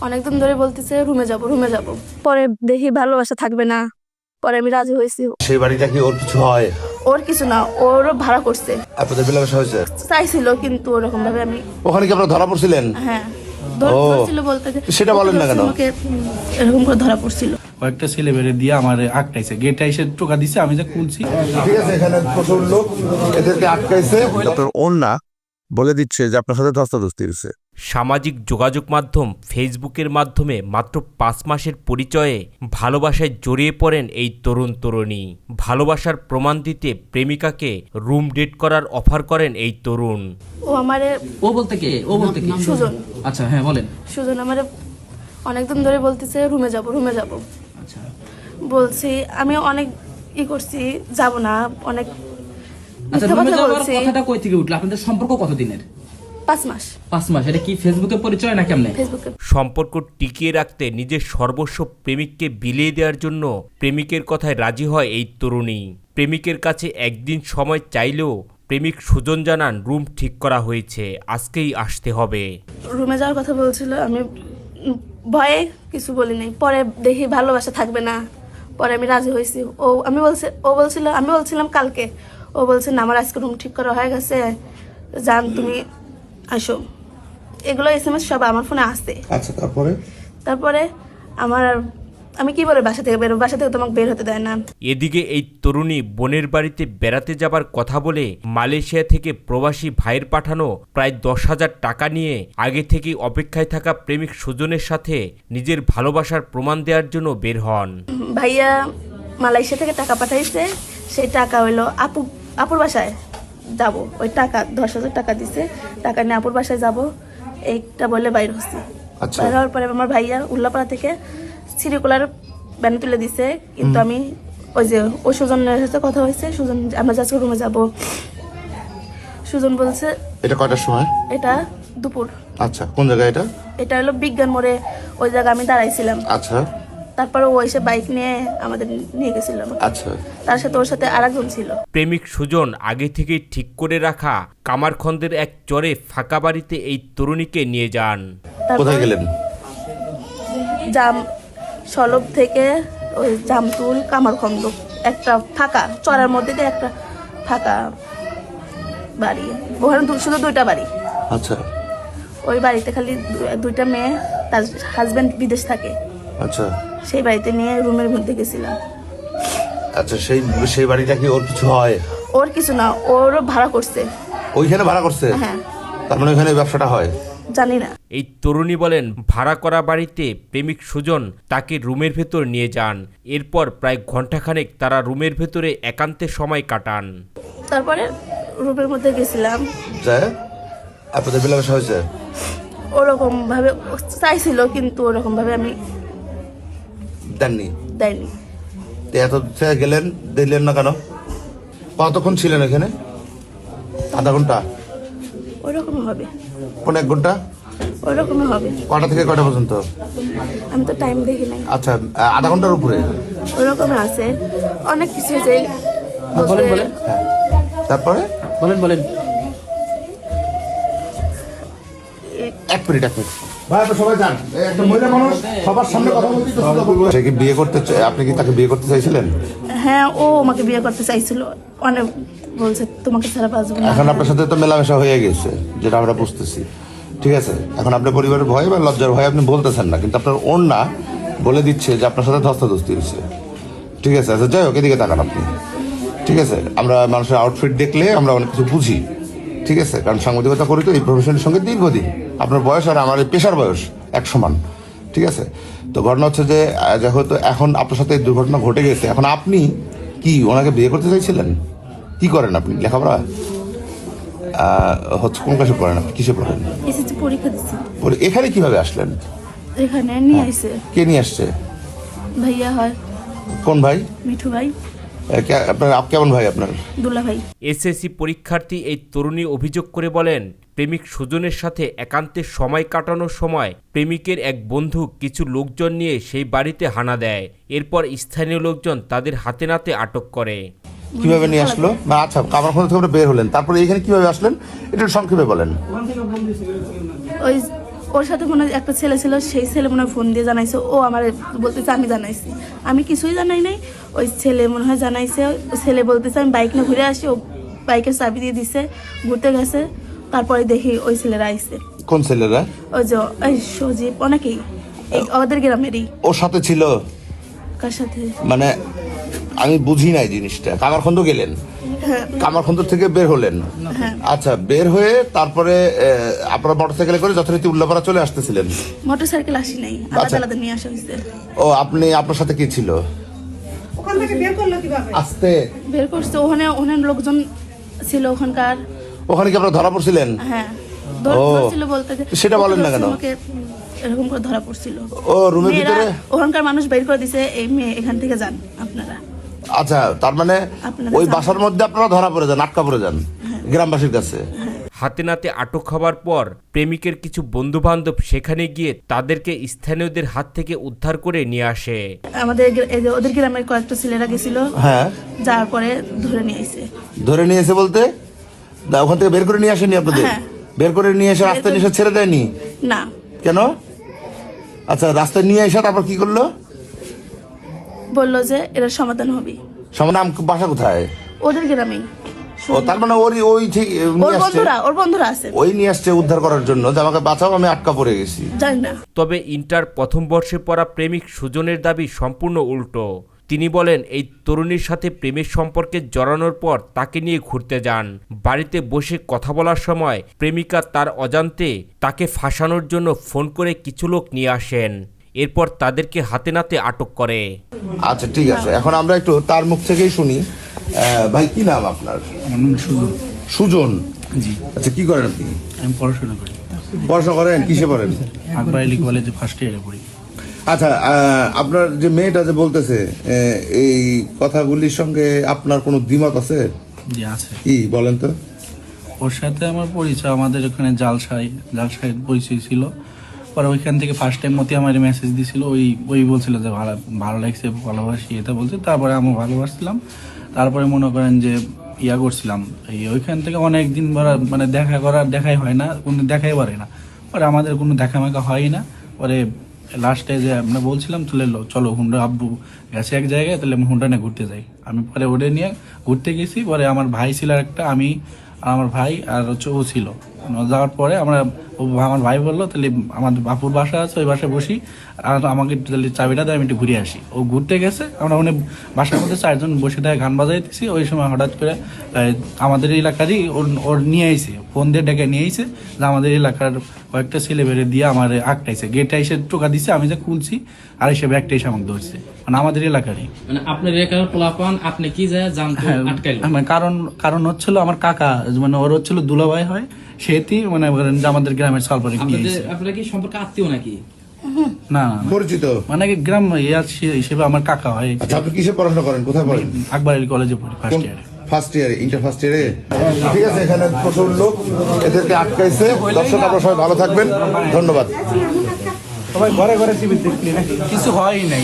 অনেকদিন ধরে বলতেছে রুমে যাব রুমে যাব। পরে দেখি ভালোবাসা থাকবে না। পরে আমি রাজি হয়েছি। সেই বাড়িটা কি ওর কিছু হয়? ওর কিছু না ওর ভাড়া করছে। আপনাদের মেলামেশা হয়েছে? চাইছিল কিন্তু ওরকম ভাবে আমি ওখানে কি আপনারা ধরা পড়ছিলেন? হ্যাঁ ধর- ও, বলতে সেটা বলেন না কেন? এরকম করে ধরা পড়ছিল। কয়েকটা ছেলে বেড়ে দিয়ে আমার আটকাইছে। গেটে এসে টোকা দিছে আমি যে খুলছি। ঠিক আছে এখানে প্রচুর লোক এদেরকে আটকাইছে। ডক্টর অন্না বলে দিচ্ছে যে আপনার সাথে ধস্তাধস্তি হয়েছে। সামাজিক যোগাযোগ মাধ্যম ফেসবুকের মাধ্যমে মাত্র পাঁচ মাসের পরিচয়ে ভালোবাসায় জড়িয়ে পড়েন এই তরুণ তরুণী। ভালোবাসার প্রমাণ দিতে প্রেমিকাকে রুম ডেট করার অফার করেন এই তরুণ। ও আমারে ও বলতে কে? ও বলতে কি? সুজন। আচ্ছা হ্যাঁ বলেন। সুজন আমারে অনেকদিন ধরে বলতেছে রুমে যাব রুমে যাব। আচ্ছা। বলছি আমি অনেক ই করছি যাব না অনেক আচ্ছা রুমে যাওয়ার কথাটা কই থেকে উঠল? আপনাদের সম্পর্ক কতদিনের? পাঁচ মাস। পাঁচ মাস এটা কি ফেসবুকে পরিচয় না কেমনে? ফেসবুকে সম্পর্ক টিকিয়ে রাখতে নিজের সর্বস্ব প্রেমিককে বিলিয়ে দেওয়ার জন্য প্রেমিকের কথায় রাজি হয় এই তরুণী। প্রেমিকের কাছে একদিন সময় চাইলেও প্রেমিক সুজন জানান রুম ঠিক করা হয়েছে আজকেই আসতে হবে। রুমে যাওয়ার কথা বলছিল আমি ভয়ে কিছু বলি নাই পরে দেখি ভালোবাসা থাকবে না। পরে আমি রাজি হয়েছি। ও আমি বলছি ও বলছিল আমি বলছিলাম কালকে। ও বলছে না আমার আজকে রুম ঠিক করা হয়ে গেছে। যান তুমি আসো। এগুলো এস এম এস সব আমার ফোনে আসে আচ্ছা তারপরে? তারপরে আমার আমি কি বলে বাসা থেকে বেরো বাসা থেকে তোমাকে বের হতে দেয় না? এদিকে এই তরুণী বোনের বাড়িতে বেড়াতে যাবার কথা বলে মালয়েশিয়া থেকে প্রবাসী ভাইয়ের পাঠানো প্রায় দশ হাজার টাকা নিয়ে আগে থেকেই অপেক্ষায় থাকা প্রেমিক সুজনের সাথে নিজের ভালোবাসার প্রমাণ দেওয়ার জন্য বের হন। ভাইয়া মালয়েশিয়া থেকে টাকা পাঠাইছে সেই টাকা হইল আপু আপুর বাসায়। যাব। ওই টাকা দশ হাজার টাকা দিছে। টাকা নিয়ে আপুর বাসায় যাব। এইটা বলে বাইর হচ্ছে। আচ্ছা। বাইর হওয়ার পরে আমার ভাইয়া উল্লাপাড়া থেকে সিরিকুলার ব্যানে তুলে দিছে। কিন্তু আমি ওই যে ওই সুজনের সাথে কথা হয়েছে। সুজন আমরা যাচ্ছি রুমে যাব। সুজন বলছে এটা কয়টার সময়? এটা দুপুর। আচ্ছা কোন জায়গায় এটা? এটা হলো বিজ্ঞান মোড়ে। ওই জায়গায় আমি দাঁড়াইছিলাম। আচ্ছা। তারপরে ও এসে বাইক নিয়ে আমাদের নিয়ে গেছিল আচ্ছা। তার সাথে ওর সাথে আরেকজন ছিল। প্রেমিক সুজন আগে থেকেই ঠিক করে রাখা কামারখন্দের এক চরে ফাঁকা বাড়িতে এই তরুণীকে নিয়ে যান। তারপর কোথায় গেলেন? জাম সলব থেকে ওই জামতুল কামারখন্দ একটা ফাঁকা চড়ার মধ্যে দিয়ে একটা ফাঁকা বাড়ি। ওখানে শুধু দুইটা বাড়ি। আচ্ছা। ওই বাড়িতে খালি দুইটা মেয়ে তার হাজব্যান্ড বিদেশ থাকে। আচ্ছা। সেই বাড়িতে নিয়ে রুমের মধ্যে গেছিলাম। আচ্ছা সেই সেই বাড়িটা কি ওর কিছু হয়? ওর কিছু না ওর ভাড়া করছে। ওইখানে ভাড়া করছে? হ্যাঁ। তার মানে ওইখানে ব্যবসাটা হয়? জানি না। এই তরুণী বলেন ভাড়া করা বাড়িতে প্রেমিক সুজন তাকে রুমের ভেতর নিয়ে যান। এরপর প্রায় ঘন্টাখানেক তারা রুমের ভেতরে একান্তে সময় কাটান। তারপরে রুমের মধ্যে গেছিলাম। যায়? আপনাদের মেলামেশা হয়েছে? ওরকম ভাবে চাইছিল কিন্তু ওরকম ভাবে আমি দেননি? দেয়নি তো এত থেকে গেলেন দিলেন না কেন? কতক্ষণ ছিলেন এখানে? আধা ঘণ্টা? ওরকম হবে। কোন এক ঘণ্টা? ওরকমই হবে। কটা থেকে কটা পর্যন্ত? আমি তো টাইম দেখি নাই। আচ্ছা আধা ঘণ্টার উপরে? ওরকম আছে। অনেক কিছু হয়েছে বলেন বলেন। হ্যাঁ। তারপরে? বলেন বলেন। এক মিনিট এক মিনিট। ভাই আপনি সবাই যান। এই একটা মহিলা মানুষ সবার সামনে কথা বলতে সে কি বিয়ে করতে চাই- আপনি কি তাকে বিয়ে করতে চাইছিলেন? হ্যাঁ ও আমাকে বিয়ে করতে চাইছিল। অনেক বলছে তোমাকে ছাড়া বাঁচবো এখন আপনার সাথে তো মেলামেশা হয়ে গেছে যেটা আমরা বুঝতেছি। ঠিক আছে এখন আপনার পরিবারের ভয় বা লজ্জার ভয় আপনি বলতেছেন না কিন্তু আপনার বলে দিচ্ছে যে আপনার সাথে ধস্তাধস্তি হয়েছে। ঠিক আছে আচ্ছা যাই হোক এদিকে তাকান আপনি। ঠিক আছে আমরা মানুষের আউটফিট দেখলে আমরা অনেক কিছু বুঝি। ঠিক আছে কারণ সাংবাদিকতা করি তো এই প্রফেশনের সঙ্গে দীর্ঘদিন। আপনার বয়স আর আমার পেশার বয়স এক সমান ঠিক আছে? তো ঘটনা হচ্ছে যে আহ, যেহেতু এখন আপনার সাথে এই দুর্ঘটনা ঘটে গেছে এখন আপনি কি ওনাকে বিয়ে করতে চাইছিলেন? কি করেন আপনি? লেখাপড়া? হচ্ছে কোন ক্লাসে পড়েন আপনি? কিসে পড়েন? পরীক্ষা দিচ্ছি। এখানে কীভাবে আসলেন? এখানে নিয়ে আইছে কে নিয়ে আসছে? ভাইয়া হয়। কোন ভাই? মিঠু ভাই। কে- আপনার কেমন ভাই আপনার? দুলা ভাই। এসএসসি পরীক্ষার্থী এই তরুণী অভিযোগ করে বলেন প্রেমিক সুজনের সাথে একান্তে সময় কাটানোর সময় প্রেমিকের এক বন্ধু কিছু লোকজন নিয়ে সেই বাড়িতে হানা দেয়। এরপর স্থানীয় লোকজন তাদের হাতে নাতে আটক করে। কীভাবে নিয়ে আসলো? না আচ্ছা কামার খোঁজ থেকে বের হলেন। তারপরে এখানে কীভাবে আসলেন? এটা সংক্ষেপে বলেন। ওই ওর সাথে মনে হয় একটা ছেলে ছিল সেই ছেলে মনে হয় ফোন দিয়ে জানাইছে। ও আমার বলতেছে আমি জানাইছি। আমি কিছুই জানাই নাই। ওই ছেলে মনে হয় জানাইছে ছেলে বলতেছে আমি বাইক নিয়ে ঘুরে আসি। ও বাইকের চাবি দিয়ে দিছে ঘুরতে গেছে। তারপরে দেখি ওই ছেলেরা আইছে। কোন ছেলেরা? ওই যে এই সজীব অনেকেই। এই আমাদের গ্রামেরই। ওর সাথে ছিল? কার সাথে? মানে আমি বুঝি নাই জিনিসটা। কামারখন্দ গেলেন? হ্যাঁ। কামারখন্দ থেকে বের হলেন? হ্যাঁ। আচ্ছা বের হয়ে তারপরে আপনারা মোটরসাইকেলে করে যথারীতি উল্লাপাড়া চলে আসতেছিলেন? মোটর সাইকেল আসি নাই। আলাদা আচ্ছা। আলাদা নিয়ে আসা হয়েছে ও আপনি আপনার সাথে কি ছিল? আসতে। বের করছে। ওখানে ওখানে লোকজন ছিল ওখানকার। ওখানে কি আপনারা ধরা পড়ছিলেন? হ্যাঁ ও, সেটা বলেন না কেন? আমাকে এরকম করে ধরা পড়ছিল। ও রুমের ভিতরে? ওখানকার মানুষ বের করে দিছে এই মেয়ে এখান থেকে যান আপনারা। আচ্ছা তার মানে ওই বাসার মধ্যে আপনারা ধরা পড়ে যান আটকা পড়ে যান গ্রামবাসীর কাছে? হাতে নাতে আটক হবার পর প্রেমিকের কিছু বন্ধুবান্ধব সেখানে গিয়ে তাদেরকে স্থানীয়দের হাত থেকে উদ্ধার করে নিয়ে আসে। আমাদের গ্রা- এই যে ওদের গ্রামের কয়েকটা ছেলেরা গেছিল হ্যাঁ। যাওয়ার পরে ধরে নিয়ে আইছে। ধরে নিয়ে এসে বলতে? না, ওখান থেকে বের করে নিয়ে আসেনি আপনাদের? হ্যাঁ। বের করে নিয়ে এসে রাস্তায় নিয়ে এসে ছেড়ে দেয়নি? না। কেন? আচ্ছা রাস্তায় নিয়ে এসে তারপর কি করল? বলল যে এরা সমাধান হবে। সমান নাম বাসা কোথায়? ওদের গ্রামেই ও তার মানে ওর ওই ঠিক ওর বন্ধুরা ওর বন্ধুরা আছে। ওই নিয়ে আসছে উদ্ধার করার জন্য। যে আমাকে বাঁচাও আমি আটকা পড়ে গেছি। জানি না। তবে ইন্টার প্রথম বর্ষে পড়া প্রেমিক সুজনের দাবি সম্পূর্ণ উল্টো। তিনি বলেন এই তরুণীর সাথে প্রেমের সম্পর্কে জড়ানোর পর তাকে নিয়ে ঘুরতে যান। বাড়িতে বসে কথা বলার সময় প্রেমিকা তার অজান্তে তাকে ফাঁসানোর জন্য ফোন করে কিছু লোক নিয়ে আসেন। এরপর তাদেরকে হাতে নাতে আটক করে। আচ্ছা ঠিক আছে। এখন আমরা একটু তার মুখ থেকেই শুনি। ভাই কি নাম আপনার? সুজন। সুজন? জি। আচ্ছা কি করেন আপনি? আমি পড়াশোনা করি। পড়াশোনা করেন? কিসে পড়েন? আকবর আলী কলেজে ফার্স্ট ইয়ারে পড়ি। আচ্ছা আপনার যে মেয়েটা যে বলতেছে এই কথাগুলির সঙ্গে আপনার কোনো দ্বিমত আছে? আছে। কি বলেন তো? ওর সাথে আমার পরিচয় আমাদের ওখানে জালসাই জালসাই পরিচয় ছিল। পরে ওইখান থেকে ফার্স্ট টাইম মতি আমার মেসেজ দিছিল ওই ওই বলছিল যে ভালো ভালো লাগছে ভালোবাসি এটা বলছে। তারপরে আমি ভালোবাসছিলাম। তারপরে মনে করেন যে ইয়া করছিলাম। এই ওইখান থেকে অনেক দিন মানে দেখা করার দেখাই হয় না কোনো দেখাই পারে না। পরে আমাদের কোনো দেখা মেকা হয় না। পরে লাস্টে যে আমরা বলছিলাম, তাহলে চলো হুন্ডা আব্বু গেছে এক জায়গায়, তাহলে আমি হুন্ডা নিয়ে ঘুরতে যাই। আমি পরে ওটা নিয়ে ঘুরতে গেছি, পরে আমার ভাই ছিল একটা, আমি আমার ভাই আর হচ্ছে ও ছিল। যাওয়ার পরে আমরা ও আমার ভাই বলল তাহলে আমাদের বাপুর বাসা আছে ওই বাসায় বসি। আর আমাকে তাহলে চাবিটা দেয় আমি একটু ঘুরে আসি। ও ঘুরতে গেছে আমরা ওখানে বাসার মধ্যে চারজন বসে থাকে গান বাজাইতেছি। ওই সময় হঠাৎ করে আমাদের এলাকারই ওর ওর নিয়ে আইছে ফোন দিয়ে ডেকে নিয়ে আইছে যে আমাদের এলাকার কয়েকটা ছেলে বেড়ে দিয়ে আমার আটকাইছে। গেটে এসে টোকা দিছে আমি যে খুলছি আর এসে ব্যাগটা এসে আমাকে ধরছে। মানে আমাদের এলাকারই। মানে আপনার এলাকার পোলাপান আপনি কি যায় জানতে হ্যাঁ, আটকাইলেন? মানে কারণ কারণ হচ্ছিল আমার কাকা মানে ওর হচ্ছিল দুলাভাই হয় সেটি মানে বলেন যে আমাদের গ্রামের সালপারে নিয়ে আপনাদের আপনারা কি সম্পর্কে আত্মীয় নাকি? না। পরিচিত? মানে গ্রাম ইয়া হিসেবে আমার কাকা হয়। আচ্ছা আপনি কিসে পড়াশোনা করেন? কোথায় পড়েন? আকবর আলী কলেজে পড়ি ফার্স্ট ইয়ারে ফার্স্ট ইয়ারে ইন্টার ফার্স্ট ইয়ারে ঠিক আছে এখানে প্রচুর লোক এদেরকে আটকাইছে। দর্শক আপনারা সবাই ভালো থাকবেন। ধন্যবাদ। কিছু হয় নাই